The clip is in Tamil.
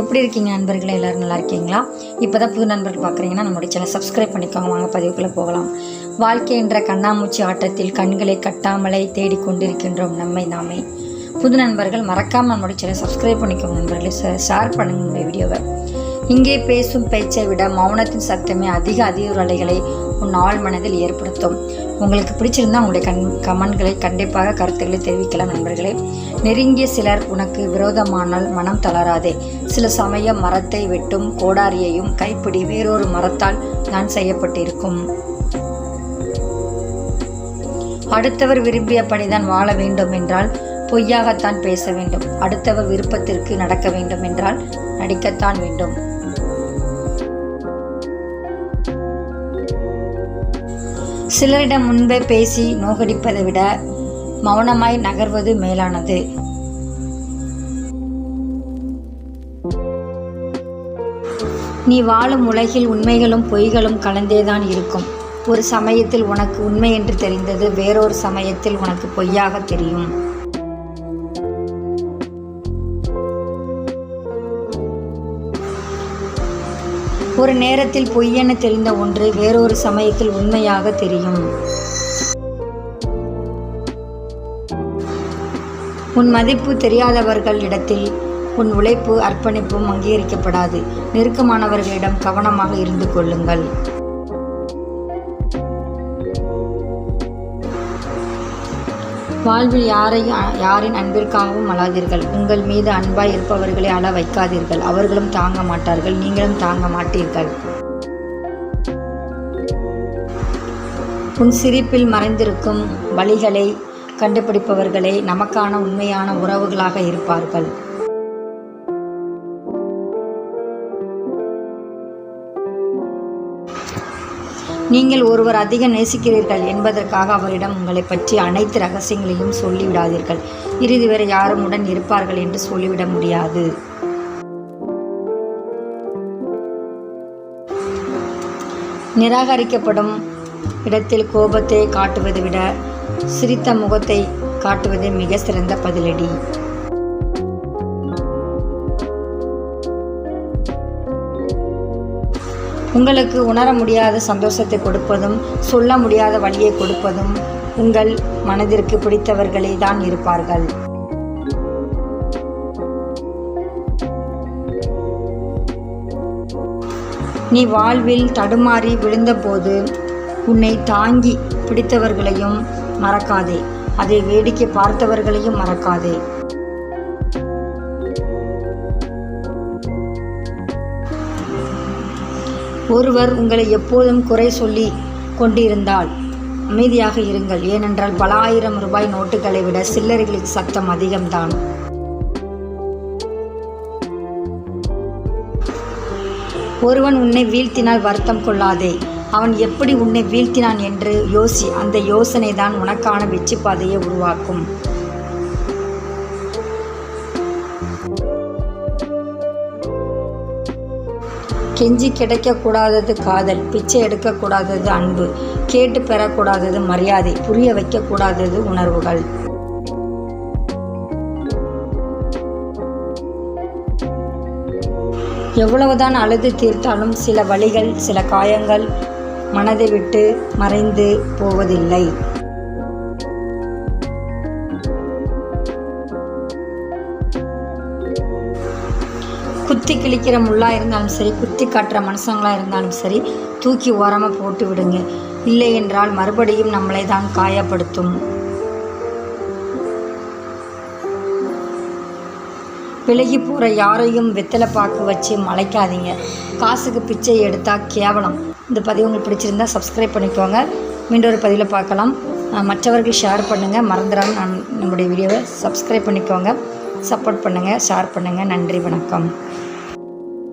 எப்படி இருக்கீங்க நண்பர்களே? எல்லோரும் நல்லா இருக்கீங்களா? இப்போ தான் புது நண்பர்கள் பார்க்குறீங்கன்னா நம்மளுடைய சேனல் சப்ஸ்கிரைப் பண்ணிக்கோங்க. வாங்க பதிவுக்குள்ளே போகலாம். வாழ்க்கை என்ற கண்ணாமூச்சி ஆட்டத்தில் கண்களை கட்டாமலை தேடிக்கொண்டிருக்கின்றோம் நம்மை நாமே. புது நண்பர்கள் மறக்காமல் நம்மளுடைய சேனல் சப்ஸ்கிரைப் பண்ணிக்கோங்க நண்பர்களே. ஷேர் பண்ணுங்க நம்முடைய வீடியோவை இங்கே பேசும் பேச்சை விட மௌனத்தின் சத்தமே அதிக அதிக அலைகளை உன் ஆழ் மனதில் ஏற்படுத்தும். உங்களுக்கு பிடிச்சிருந்தா உங்களுடைய கண் கமெண்ட்களை கண்டிப்பாக கருத்துக்களை தெரிவிக்கலாம் நண்பர்களே. நெருங்கிய சிலர் உனக்கு விரோதமானால் மனம் தளராதே. சில சமயம் மரத்தை வெட்டும் கோடாரியையும் கைப்பிடி வேறொரு மரத்தால் தான் செய்யப்பட்டிருக்கும். அடுத்தவர் விரும்பியபடிதான் வாழ வேண்டும் என்றால் பொய்யாகத்தான் பேச வேண்டும். அடுத்தவர் விருப்பத்திற்கு நடக்க வேண்டும் என்றால் நடிக்கத்தான் வேண்டும். சிலரிடம் முன்பே பேசி நோகடிப்பதை விட மௌனமாய் நகர்வது மேலானது. நீ வாழும் உலகில் உண்மைகளும் பொய்களும் கலந்தேதான் இருக்கும். ஒரு சமயத்தில் உனக்கு உண்மை என்று தெரிந்தது வேறொரு சமயத்தில் உனக்கு பொய்யாக தெரியும். ஒரு நேரத்தில் பொய்யென தெரிந்த ஒன்று வேறொரு சமயத்தில் உண்மையாக தெரியும். உன் மதிப்பு தெரியாதவர்கள் இடத்தில் உன் உழைப்பு அர்ப்பணிப்பும் அங்கீகரிக்கப்படாது. நெருக்கமானவர்களிடம் கவனமாக இருந்து கொள்ளுங்கள். வாழ்வில் யாரை யாரின் அன்பிற்காகவும் அழாதீர்கள். உங்கள் மீது அன்பாய் இருப்பவர்களை அழ வைக்காதீர்கள். அவர்களும் தாங்க மாட்டார்கள். நீங்களும் தாங்க மாட்டீர்கள். உன் சிரிப்பில் மறைந்திருக்கும் வழிகளை கண்டுபிடிப்பவர்களே நமக்கான உண்மையான உறவுகளாக இருப்பார்கள். நீங்கள் ஒருவர் அதிக நேசிக்கிறீர்கள் என்பதற்காக அவரிடம் உங்களை பற்றி அனைத்து ரகசியங்களையும் சொல்லிவிடாதீர்கள். இறுதி வரை யாரும் உடன் இருப்பார்கள் என்று சொல்லிவிட முடியாது. நிராகரிக்கப்படும் இடத்தில் கோபத்தை காட்டுவதை விட சிரித்த முகத்தை காட்டுவதே மிக சிறந்த பதிலடி. உங்களுக்கு உணர முடியாத சந்தோஷத்தை கொடுப்பதும் சொல்ல முடியாத வழியை கொடுப்பதும் உங்கள் மனதிற்கு பிடித்தவர்களே தான் இருப்பார்கள். நீ வாழ்வில் தடுமாறி விழுந்தபோது உன்னை தாங்கி பிடித்தவர்களையும் மறக்காதே. அதை வேடிக்கை பார்த்தவர்களையும் மறக்காதே. ஒருவர் உங்களை எப்போதும் குறை சொல்லி கொண்டிருந்தால் அமைதியாக இருங்கள். ஏனென்றால் பல ஆயிரம் ரூபாய் நோட்டுகளை விட சில்லறைகளுக்கு சத்தம் அதிகம்தான். ஒருவன் உன்னை வீழ்த்தினால் வருத்தம் கொள்ளாதே. அவன் எப்படி உன்னை வீழ்த்தினான் என்று யோசி. அந்த யோசனை தான் உனக்கான வெற்றி பாதையை உருவாக்கும். கெஞ்சி கிடைக்கக்கூடாதது காதல் பிச்சை எடுக்கக்கூடாதது அன்பு கேட்டு பெறக்கூடாதது மரியாதை புரிய வைக்கக்கூடாதது உணர்வுகள். எவ்வளவுதான் அழுது தீர்த்தாலும் சில வழிகள் சில காயங்கள் மனதை விட்டு மறைந்து போவதில்லை. குத்தி கிழிக்கிற முள்ளாக இருந்தாலும் சரி குத்தி காட்டுற மனுஷங்களாக இருந்தாலும் சரி தூக்கி ஓரமாக போட்டு விடுங்க. இல்லை என்றால் மறுபடியும் நம்மளை தான் காயப்படுத்தும். விலகி போகிற யாரையும் வெத்தலை பாக்கு வச்சு மலைக்காதீங்க. காசுக்கு பிச்சை எடுத்தால் கேவலம். இந்த பதிவு உங்களுக்கு பிடிச்சிருந்தா சப்ஸ்கிரைப் பண்ணிக்கோங்க. மீண்டும் ஒரு பதிவில் பார்க்கலாம். மற்றவர்கள் ஷேர் பண்ணுங்கள் மறந்துடாமல் நான் நம்முடைய வீடியோவை சப்ஸ்கிரைப் பண்ணிக்கோங்க. சப்போர்ட் பண்ணுங்கள் ஷேர் பண்ணுங்கள் நன்றி வணக்கம்.